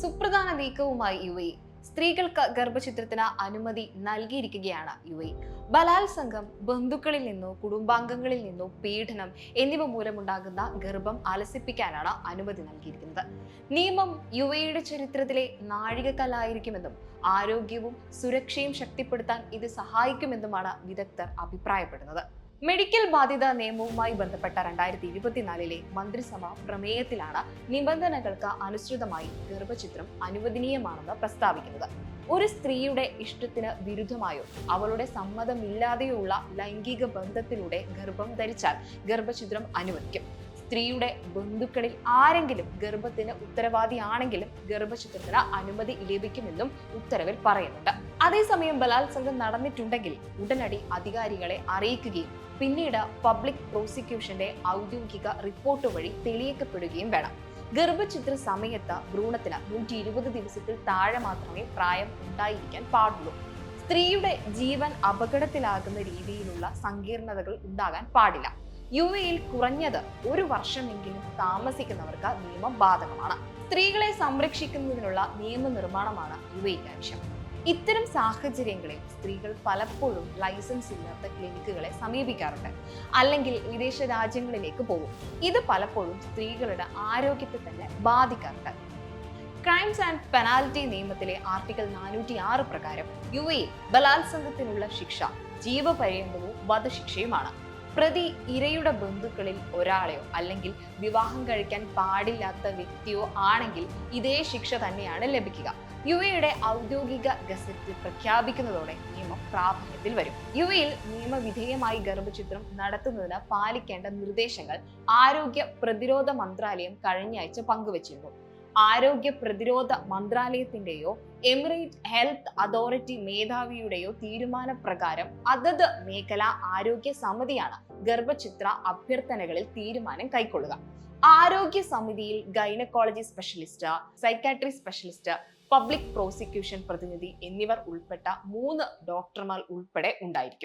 സുപ്രധാന നീക്കവുമായി U A സ്ത്രീകൾക്ക് ഗർഭചിത്രത്തിന് അനുമതി നൽകിയിരിക്കുകയാണ് യു എ ബലാത്സംഗം ബന്ധുക്കളിൽ നിന്നോ കുടുംബാംഗങ്ങളിൽ നിന്നോ പീഡനം എന്നിവ മൂലമുണ്ടാകുന്ന ഗർഭം അലസിപ്പിക്കാനാണ് അനുമതി നൽകിയിരിക്കുന്നത്. നിയമം യു എയുടെ ചരിത്രത്തിലെ നാഴികക്കല്ലായിരിക്കുമെന്നും ആരോഗ്യവും സുരക്ഷയും ശക്തിപ്പെടുത്താൻ ഇത് സഹായിക്കുമെന്നുമാണ് വിദഗ്ധർ അഭിപ്രായപ്പെടുന്നത്. മെഡിക്കൽ ബാധ്യത നിയമവുമായി ബന്ധപ്പെട്ട രണ്ടായിരത്തി ഇരുപത്തിനാലിലെ മന്ത്രിസഭ പ്രമേയത്തിലാണ് നിബന്ധനകൾക്ക് അനുസൃതമായി ഗർഭചിത്രം അനുവദനീയമാണെന്ന് പ്രസ്താവിക്കുന്നത്. ഒരു സ്ത്രീയുടെ ഇഷ്ടത്തിന് വിരുദ്ധമായോ? അവളുടെ സമ്മതമില്ലാതെയോ ഉള്ള ലൈംഗിക ബന്ധത്തിലൂടെ ഗർഭം ധരിച്ചാൽ ഗർഭചിത്രം അനുവദിക്കും. സ്ത്രീയുടെ ബന്ധുക്കളിൽ ആരെങ്കിലും ഗർഭത്തിന് ഉത്തരവാദിയാണെങ്കിലും ഗർഭചിത്രത്തിന് അനുമതി ലഭിക്കുമെന്നും ഉത്തരവിൽ പറയുന്നുണ്ട്. അതേസമയം ബലാത്സംഗം നടന്നിട്ടുണ്ടെങ്കിൽ ഉടനടി അധികാരികളെ അറിയിക്കുകയും പിന്നീട് പബ്ലിക് പ്രോസിക്യൂഷന്റെ ഔദ്യോഗിക റിപ്പോർട്ട് വഴി തെളിയിക്കപ്പെടുകയും വേണം. ഗർഭചിത്ര സമയത്ത് ഭ്രൂണത്തിന് നൂറ്റി ഇരുപത് ദിവസത്തിൽ താഴെ മാത്രമേ പ്രായം ഉണ്ടായിരിക്കാൻ പാടുള്ളൂ. സ്ത്രീയുടെ ജീവൻ അപകടത്തിലാകുന്ന രീതിയിലുള്ള സങ്കീർണതകൾ ഉണ്ടാകാൻ പാടില്ല. യു എയിൽ കുറഞ്ഞത് ഒരു വർഷമെങ്കിലും താമസിക്കുന്നവർക്ക് നിയമം ബാധകമാണ് സ്ത്രീകളെ സംരക്ഷിക്കുന്നതിനുള്ള നിയമനിർമ്മാണമാണ് യു എയിൽ ആവശ്യം ഇത്തരം സാഹചര്യങ്ങളിൽ സ്ത്രീകൾ പലപ്പോഴും ലൈസൻസ് ഇല്ലാത്ത ക്ലിനിക്കുകളെ സമീപിക്കാറുണ്ട്. അല്ലെങ്കിൽ വിദേശ രാജ്യങ്ങളിലേക്ക് പോകും. ഇത് പലപ്പോഴും സ്ത്രീകളുടെ ആരോഗ്യത്തെ തന്നെ ബാധിക്കാറുണ്ട്. ക്രൈംസ് ആൻഡ് പെനാൽറ്റി നിയമത്തിലെ ആർട്ടിക്കിൾ നാനൂറ്റി ആറ് പ്രകാരം യു എ ബലാത്സംഗത്തിനുള്ള ശിക്ഷ ജീവപര്യന്തവും വധശിക്ഷയുമാണ്. പ്രതി ഇരയുടെ ബന്ധുക്കളിൽ ഒരാളെയോ അല്ലെങ്കിൽ വിവാഹം കഴിക്കാൻ പാടില്ലാത്ത വ്യക്തിയോ ആണെങ്കിൽ ഇതേ ശിക്ഷ തന്നെയാണ് ലഭിക്കുക. യു എയുടെ ഔദ്യോഗിക ഗസറ്റ് പ്രഖ്യാപിക്കുന്നതോടെ നിയമം പ്രാബല്യത്തിൽ വരും. യു എയിൽ നിയമവിധേയമായി ഗർഭചിത്രം നടത്തുന്നതിന് പാലിക്കേണ്ട നിർദ്ദേശങ്ങൾ ആരോഗ്യ പ്രതിരോധ മന്ത്രാലയം കഴിഞ്ഞയാഴ്ച പങ്കുവച്ചിരുന്നു. ആരോഗ്യ പ്രതിരോധ മന്ത്രാലയത്തിന്റെയോ എമിറേറ്റ് ഹെൽത്ത് അതോറിറ്റി മേധാവിയുടെയോ തീരുമാനപ്രകാരം അതത് മേഖല ആരോഗ്യ സമിതിയാണ് ഗർഭചിത്ര അഭ്യർത്ഥനകളിൽ തീരുമാനം കൈക്കൊള്ളുക. ആരോഗ്യ സമിതിയിൽ gynaecology specialist psychiatry specialist public prosecution പ്രതിനിധി എന്നിവർ ഉൾപ്പെട്ട മൂന്ന് ഡോക്ടർമാർ ഉൾപ്പെടെ ഉണ്ടായിരിക്കും.